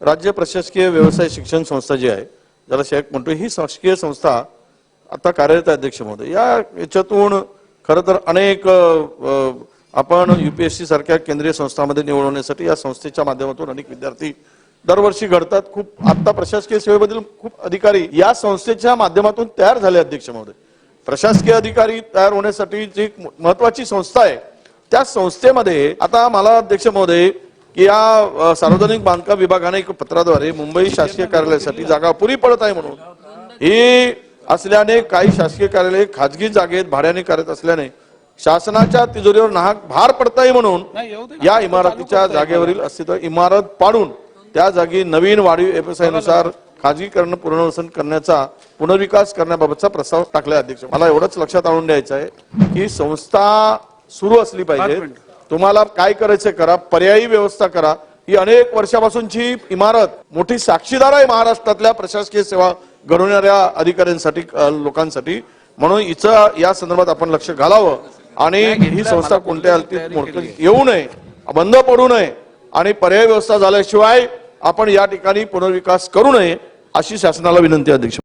राज्य प्रशासकीय व्यवसाय शिक्षण संस्था जी आहे ज्याला शेख म्हणतो ही शासकीय संस्था आता कार्यरत अध्यक्ष महोदय या याच्यातून खरं तर अनेक अ, अ, आपण युपीएससी सारख्या केंद्रीय संस्थांमध्ये निवडवण्यासाठी या संस्थेच्या माध्यमातून अनेक विद्यार्थी दरवर्षी घडतात. खूप आता प्रशासकीय सेवेमधील खूप अधिकारी या संस्थेच्या माध्यमातून तयार झाले अध्यक्ष महोदय प्रशासकीय अधिकारी तयार होण्यासाठी जी एक महत्वाची संस्था आहे त्या संस्थेमध्ये आता मला अध्यक्ष महोदय की या सार्वजनिक बांधकाम विभागाने एक पत्राद्वारे मुंबई शासकीय कार्यालयासाठी जागा अपुरी पडत आहे म्हणून. ही असल्याने काही शासकीय कार्यालय खाजगी जागेत भाड्याने करत असल्याने शासनाच्या तिजोरीवर नाहक भार पडताय म्हणून या इमारतीच्या जागेवरील अस्तित्व इमारत पाडून त्या जागी नवीन वाढीव एफएसआयनुसार खाजगीकरण पुनर्वसन करण्याचा पुनर्विकास करण्याबाबतचा प्रस्ताव टाकला अध्यक्ष. मला एवढंच लक्षात आणून द्यायचं आहे की संस्था सुरू असली पाहिजे. तुम्हाला काय करायचं करा पर्यायी व्यवस्था करा. ही अनेक वर्षापासूनची इमारत मोठी साक्षीदार आहे महाराष्ट्रातल्या प्रशासकीय सेवा घडवणाऱ्या अधिकाऱ्यांसाठी लोकांसाठी. म्हणून हिचं या संदर्भात आपण लक्ष घालावं. आणि ही संस्था कोणत्या येऊ नये बंद पडू नये. आणि पर्यायी व्यवस्था झाल्याशिवाय आपण या ठिकाणी पुनर्विकास करू नये अशी शासनाला विनंती अध्यक्ष.